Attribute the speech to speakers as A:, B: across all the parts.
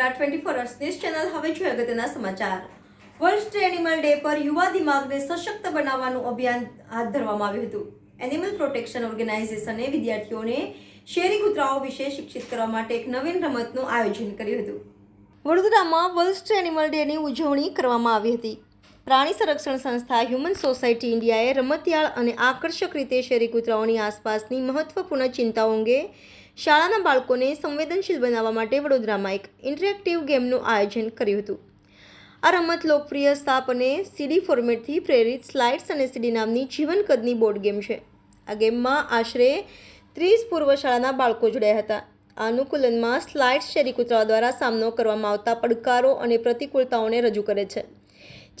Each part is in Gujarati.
A: Vadodara twenty four news channel હવે જોઈએ સમાચાર. વર્લ્ડ એનિમલ ડે પર યુવા દિમાગને સશક્ત બનાવવાનું અભિયાન હાથ ધરવામાં આવ્યું હતું. એનિમલ પ્રોટેક્શન ઓર્ગેનાઇઝેશને વિદ્યાર્થીઓને શેરી કૂતરાઓ વિશે શિક્ષિત કરવા માટે એક નવીન રમતનું આયોજન કર્યું હતું. વડોદરામાં વર્લ્ડ એનિમલ ડેની ઉજવણી કરવામાં આવી હતી. પ્રાણી સંરક્ષણ સંસ્થા હ્યુમન સોસાયટી ઇન્ડિયાએ રમતિયાળ અને આકર્ષક રીતે શેરી કૂતરાઓની આસપાસની મહત્વપૂર્ણ ચિંતાઓ અંગે શાળાના બાળકોને સંવેદનશીલ બનાવવા માટે વડોદરામાં એક ઇન્ટરેક્ટિવ ગેમનું આયોજન કર્યું હતું. આ રમત લોકપ્રિય સાપ અને સીડી ફોર્મેટથી પ્રેરિત સ્લાઇડ્સ અને સીડી નામની જીવન કદની બોર્ડ ગેમ છે. આ ગેમમાં આશરે ત્રીસ પૂર્વ શાળાના બાળકો જોડાયા હતા. અનુકૂલનમાં સ્લાઇડ્સ શેરી કૂતરાઓ દ્વારા સામનો કરવામાં આવતા પડકારો અને પ્રતિકૂળતાઓને રજૂ કરે છે.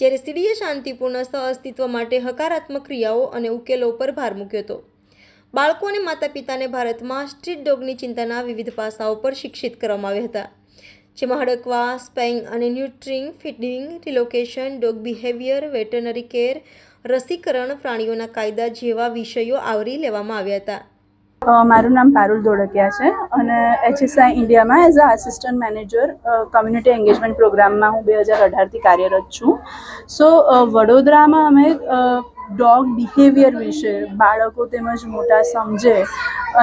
A: જ્યારે સીડીએ શાંતિપૂર્ણ સહઅસ્તિત્વ માટે હકારાત્મક ક્રિયાઓ અને ઉકેલો પર ભાર મૂક્યો હતો. બાળકો અને માતા પિતાને ભારતમાં સ્ટ્રીટ ડોગની ચિંતાના વિવિધ પાસાઓ પર શિક્ષિત કરવામાં આવ્યા હતા. જેમાં હડકવા spaying and neutering, feeding, relocation, dog behaviour, veterinary care, રસીકરણ, પ્રાણીઓના કાયદા જેવા વિષયો આવરી લેવામાં આવ્યા હતા.
B: મારું નામ પારુલ ધોળકિયા છે અને એચએસઆઈ ઇન્ડિયામાં as a assistant manager community engagement પ્રોગ્રામમાં હું બે હજાર અઢારથી કાર્યરત છું. સો વડોદરામાં અમે ડોગ બિહેવિયર વિશે, બાળકો તેમજ મોટા સમજે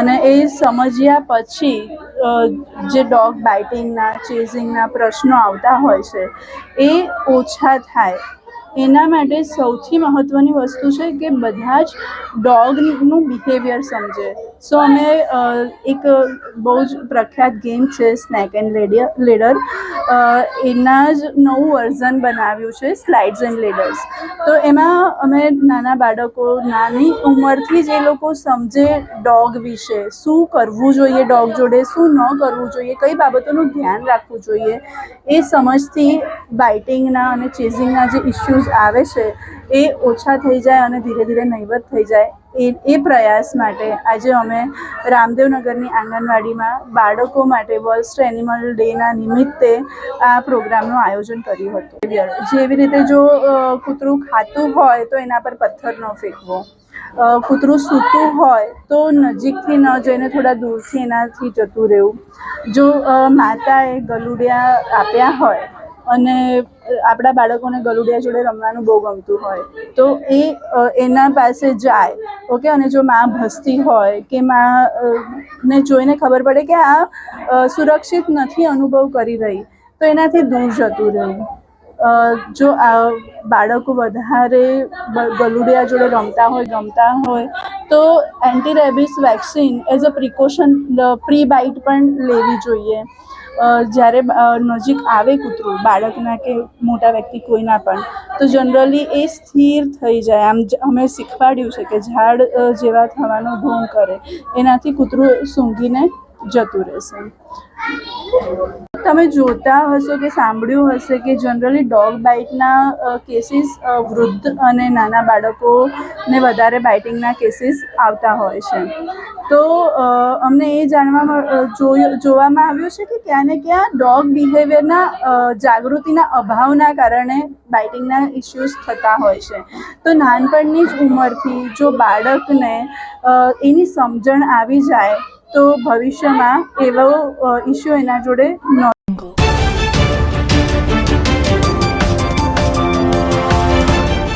B: અને એ સમજ્યા પછી જે ડોગ બાઇટિંગના ચેઝિંગના પ્રશ્નો આવતા હોય છે, એ ઓછા થાય. એના માટે સૌથી મહત્ત્વની વસ્તુ છે કે બધા જ ડોગનું બિહેવિયર સમજે. સો અમે એક બહુ જ પ્રખ્યાત ગેમ છે સ્નેક એન્ડ લેડિયર લેડર એના જ નવું વર્ઝન બનાવ્યું છે સ્લાઇડ્સ એન્ડ લેડર્સ તો એમાં અમે નાના બાળકો, નાની ઉંમરથી જ એ લોકો સમજે ડોગ વિશે. શું કરવું જોઈએ ડોગ જોડે, શું ન કરવું જોઈએ, કઈ બાબતોનું ધ્યાન રાખવું જોઈએ. એ સમજથી બાઇટિંગના અને ચેઝિંગના જે ઇશ્યુઝ આવે છે, એ ઓછા થઈ જાય અને ધીરે ધીરે નહીવત થઈ જાય. એ એ પ્રયાસ માટે આજે અમે રામદેવનગરની આંગણવાડીમાં બાળકો માટે વર્લ્ડ એનિમલ ડેના નિમિત્તે આ પ્રોગ્રામનું આયોજન કર્યું હતું. જેવી રીતે જો કૂતરું ખાતું હોય તો એના પર પથ્થર ન ફેંકવો. કૂતરું સૂતું હોય તો નજીકથી ન જઈને થોડા દૂરથી એનાથી જતું રહેવું. જો માતાએ ગલુડિયા આપ્યા હોય અને આપણા બાળકોને ગલુડિયા જોડે રમવાનું બહુ ગમતું હોય. તો એ એના પાસે જાય ઓકે? અને જો માં ભસતી હોય કે માં ને જોઈને ખબર પડે કે આ સુરક્ષિત નથી અનુભવ કરી રહી તો એનાથી દૂર જતું રહેવું અ, જો આ બાળકો વધારે ગલુડિયા જોડે રમતા હોય, ગમતા હોય, તો anti rabies vaccine as a precaution pre bite પણ લેવી જોઈએ. જ્યારે નજીક આવે કૂતરું, બાળકના કે મોટા વ્યક્તિ કોઈના પણ, તો જનરલી એ સ્થિર થઈ જાય. આમ અમે શીખવાડ્યું છે કે ઝાડ જેવા થવાનો ઢોંગ કરે, એનાથી કૂતરું સૂંઘીને જતું રહેશે. તમે જોતા હશો કે સાંભળ્યું હશે કે જનરલી ડોગ બાઇટના કેસીસ વૃદ્ધ અને નાના બાળકોને વધારે બાઇટિંગના કેસીસ આવતા હોય છે. તો અમને એ જાણવા જોવામાં આવ્યું છે કે ક્યાં ને ક્યાં ડોગ બિહેવિયરના જાગૃતિના અભાવના કારણે બાઇટિંગના ઇસ્યુઝ થતા હોય છે. તો નાનપણની જ ઉંમરથી જો બાળકને એની સમજણ આવી જાય, તો ભવિષ્યમાં એવો ઇશ્યુ એના જોડે ન